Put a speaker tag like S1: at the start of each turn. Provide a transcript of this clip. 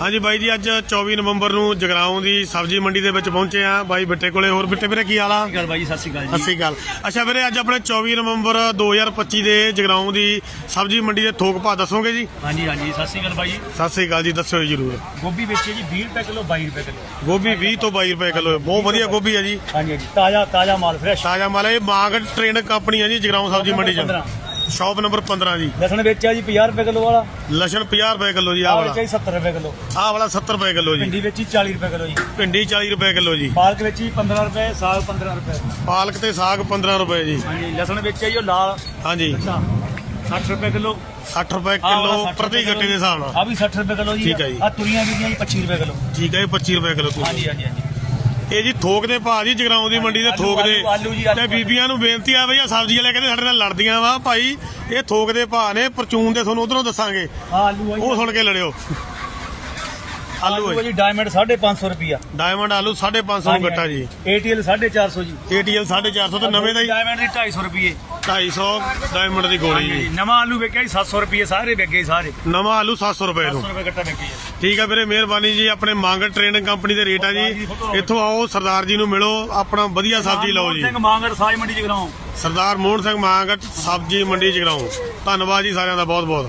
S1: ਹਾਂਜੀ ਬਾਈ ਜੀ ਅੱਜ 24 ਨਵੰਬਰ ਨੂੰ ਜਗਰਾਉਂ ਦੀ ਸਬਜ਼ੀ ਮੰਡੀ ਦੇ ਵਿੱਚ ਪਹੁੰਚੇ ਆ ਬਾਈ ਬਿੱਟੇ ਕੋਲੇ ਹੋਰ ਬਿੱਟੇ ਵੀਰੇ ਕੀ ਹਾਲ ਆ?
S2: ਗੱਲ ਬਾਈ ਸਤਿ ਸ਼੍ਰੀ ਅਕਾਲ
S1: ਸਤਿ ਸ਼੍ਰੀ ਅਕਾਲ। ਅੱਛਾ ਵੀਰੇ ਅੱਜ ਆਪਣੇ 24 ਨਵੰਬਰ 2025 ਦੇ ਜਗਰਾਉਂ ਦੀ ਸਬਜ਼ੀ ਮੰਡੀ ਦੇ ਥੋਕ ਭਾਅ ਦੱਸੋਗੇ ਜੀ?
S2: ਹਾਂਜੀ ਹਾਂਜੀ ਸਤਿ ਸ਼੍ਰੀ ਅਕਾਲ ਬਾਈ
S1: ਸਤਿ ਸ਼੍ਰੀ ਅਕਾਲ ਜੀ ਦੱਸਿਓ ਜੀ ਜਰੂਰ।
S2: ਗੋਭੀ ਵੇਚੀ ਜੀ 20 ਰੁਪਏ ਕਿਲੋ 22 ਰੁਪਏ ਕਿਲੋ।
S1: ਗੋਭੀ 20 ਤੋਂ 22 ਰੁਪਏ ਕਿਲੋ ਬਹੁਤ ਵਧੀਆ ਗੋਭੀ ਹੈ ਜੀ।
S2: ਹਾਂਜੀ ਹਾਂਜੀ ਤਾਜ਼ਾ ਤਾਜ਼ਾ ਮਾਲ ਫਰੈਸ਼
S1: ਤਾਜ਼ਾ ਮਾਲ ਇਹ ਮਾਂਗ ਟ੍ਰੇਨ ਕੰਪਨੀ ਹੈ ਜੀ ਜਗਰਾਉਂ ਸਬਜ਼ੀ ਮੰਡੀ ਚ। ਸ਼ਾਪ ਨੰਬਰ 15 ਜੀ।
S2: ਲਸਣ ਵੇਚਿਆ ਜੀ 50 ਰੁਪਏ ਕਿਲੋ ਵਾਲਾ।
S1: ਲਸਣ 50 ਰੁਪਏ ਕਿਲੋ ਜੀ ਆਹ ਵਾਲਾ।
S2: ਵੇਚਿਆ ਜੀ 70 ਰੁਪਏ ਕਿਲੋ।
S1: ਆਹ ਵਾਲਾ 70 ਰੁਪਏ ਕਿਲੋ ਜੀ।
S2: ਭਿੰਡੀ ਵੇਚੀ 40 ਰੁਪਏ ਕਿਲੋ ਜੀ।
S1: ਭਿੰਡੀ 40 ਰੁਪਏ ਕਿਲੋ ਜੀ।
S2: ਪਾਲਕ ਵੇਚੀ 15 ਰੁਪਏ ਸਾਗ 15 ਰੁਪਏ।
S1: ਪਾਲਕ ਤੇ ਸਾਗ 15 ਰੁਪਏ ਜੀ।
S2: ਹਾਂਜੀ ਲਸਣ ਵੇਚਿਆ ਜੀ ਉਹ ਲਾਲ।
S1: ਹਾਂਜੀ।
S2: 60 ਰੁਪਏ ਕਿਲੋ।
S1: 60 ਰੁਪਏ ਕਿਲੋ
S2: 60
S1: ਪ੍ਰਤੀ ਗੱਟੇ ਦੇ ਹਿਸਾਬ ਨਾਲ।
S2: ਆ ਵੀ 60 ਰੁਪਏ ਕਿਲੋ ਜੀ।
S1: ਠੀਕ ਹੈ ਜੀ।
S2: ਆ ਤੁਰੀਆਂ ਵੀ ਜੀ 25 ਰੁਪਏ ਕਿਲੋ।
S1: ਠੀਕ ਹੈ ਜੀ 25 ਰੁਪਏ ਕਿਲੋ
S2: ਹਾਂਜੀ ਹਾਂਜੀ ਹਾਂਜੀ।
S1: ਇਹ ਜੀ ਥੋਕ ਦੇ ਭਾਅ ਜੀ ਜਗਰਾਉਂ ਦੀ ਮੰਡੀ ਦੇ ਥੋਕ ਦੇ। ਤੇ ਬੀਬੀਆਂ ਨੂੰ ਬੇਨਤੀ ਆ ਬਈ ਆ ਸਬਜ਼ੀ ਵਾਲੇ ਕਹਿੰਦੇ ਸਾਡੇ ਨਾਲ ਲੜਦੀਆਂ ਵਾ। ਭਾਈ ਇਹ ਥੋਕ ਦੇ ਭਾਅ ਨੇ ਪਰਚੂਨ ਦੇ ਤੁਹਾਨੂੰ ਉਧਰੋਂ ਦੱਸਾਂਗੇ। ਉਹ ਸੁਣ ਕੇ ਲੜਿਓ। ਆਲੂ ਹੈ
S2: ਜੀ ਡਾਇਮੰਡ 550 ਰੁਪਿਆ
S1: ਡਾਇਮੰਡ ਆਲੂ 550 ਨੂੰ ਗੱਟਾ ਜੀ।
S2: ATL 450 ਜੀ।
S1: ATL 450 ਤੇ ਨਵੇਂ ਦਾ ਹੀ
S2: ਡਾਇਮੰਡ ਦੀ 250 ਰੁਪਏ
S1: 250 ਡਾਇਮੰਡ ਦੀ ਗੋਲੀ ਜੀ।
S2: ਨਵਾਂ ਆਲੂ ਵੇਚਿਆ ਜੀ 700 ਰੁਪਏ ਸਾਰੇ ਵਿਕੇ ਸਾਰੇ।
S1: ਨਵਾਂ ਆਲੂ 700 ਰੁਪਏ
S2: 700
S1: ਨੂੰ
S2: ਰੁਪਏ ਗੱਟਾ ਵਿਕੇ ਜੀ।
S1: ਠੀਕ ਆ ਵੀਰੇ ਮਿਹਰਬਾਨੀ ਜੀ ਆਪਣੇ ਮੰਗ ਟ੍ਰੇਨਿੰਗ ਕੰਪਨੀ ਦੇ ਰੇਟ ਆ ਜੀ। ਇੱਥੋਂ ਆਓ ਸਰਦਾਰ ਜੀ ਨੂੰ ਮਿਲੋ ਆਪਣਾ ਵਧੀਆ ਸਬਜ਼ੀ ਲਓ ਜੀ।
S2: ਸਿੰਘ ਮਾਂਗੜ ਸਾਜ ਮੰਡੀ ਜਗਰਾਉਂ
S1: ਸਰਦਾਰ ਮੋਹਨ ਸਿੰਘ ਮਾਂਗਟ ਸਬਜ਼ੀ ਮੰਡੀ ਜਗਰਾਉਂ ਧੰਨਵਾਦ ਜੀ ਸਾਰਿਆਂ ਦਾ ਬਹੁਤ ਬਹੁਤ